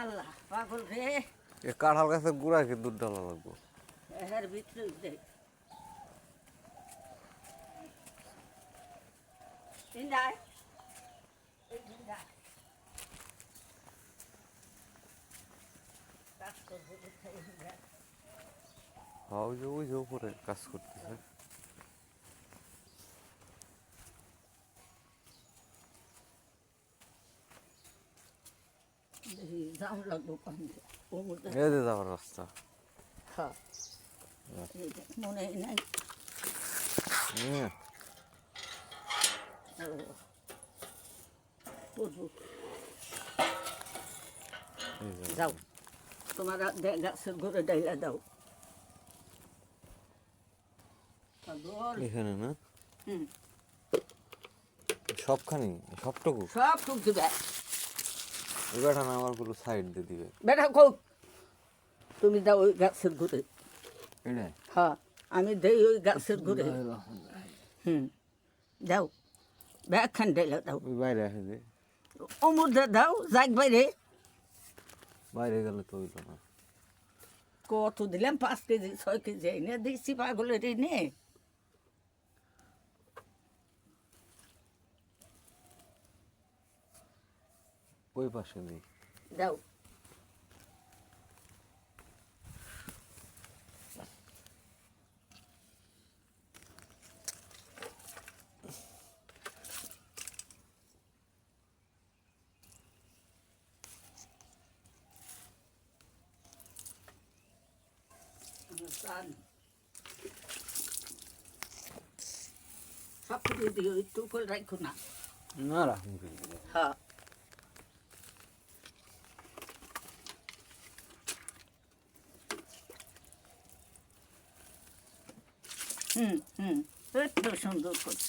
আল্লাহ পাগল রে। এ কাঁঠাল গাছের গুড়ায় কি দুধ ডালা লাগবো? এর ভিতরে দেখ। ইন্দায় হ্যাঁ ওই যে ওই যে উপরে কাজ করতেছে। ও মধ্যে এ যাওয়ার রাস্তা হ্যাঁ মনে নাই হুম। যাও তোমার গাছের ঘুরে ডাইলা দাও পাগল এখানে না হুম সবখানি সবটুকু সব টুক দিবে। ওই বেটা না আমারগুলো সাইড দিয়ে দিবে। বেটা কৌ তুমি দাও ওই গাছের ঘুরে এটা? হ্যাঁ আমি দেই ওই গাছের ঘুরে হুম দাও। ব্যাগখান ডাইলা দাও। বাইরে আসে যে অমুর দাও যাক বাইরে। বাইরে গেলে তো হইল না। কত দিলাম পাঁচ কেজি ছয় কেজি এনে দিচ্ছি পাগলের এনে। ওই পাশে নেই? দাও। সব কিছু দিও একটু করে রাখো না। না রাখুন। হ্যাঁ। হুম হুম। একটু সুন্দর করছ।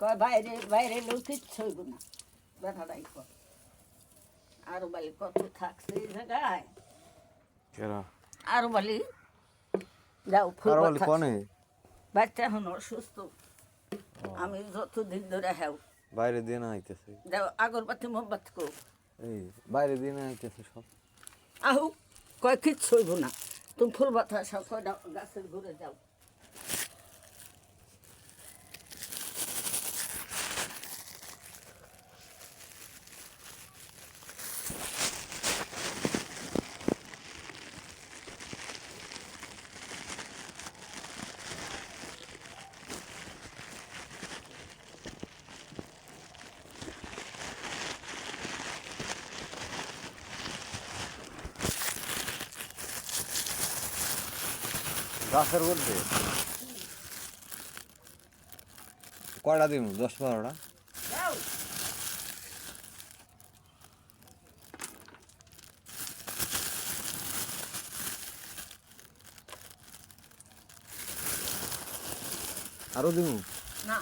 কয় বাইরে বাইরে লোক কিচ্ছু না। বেটারাই কর। আরও বালি কত থাকছে এই জায়গায়। কেরা? আরও বালি যাও ফুল। কনে? বাচ্চা এখন অসুস্থ। আমি যতদিন ধরে হ্যাও বাইরে দিয়ে না আইতেছে। যাও আগরবাতি মোমবাতি কো এই বাইরে দিয়ে না আইতেছে সব। আহু কয় কিচ্ছু না। তুমি ফুল বাতাস গাছের ঘুরে যাও। গাছের মধ্যে কয়টা দিন দশ বারোটা আরও দিন না।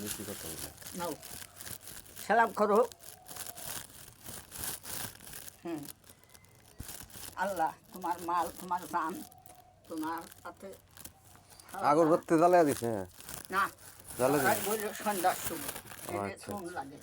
বেশি কথা বলে নাও সালাম করো। হুম। আল্লাহ তোমার মাল তোমার দান তোমার হাতে আগরবাতি জ্বালিয়ে দিছে না জ্বালিয়ে দিছে। সন্ধ্যার সময়। আচ্ছা, লাগে।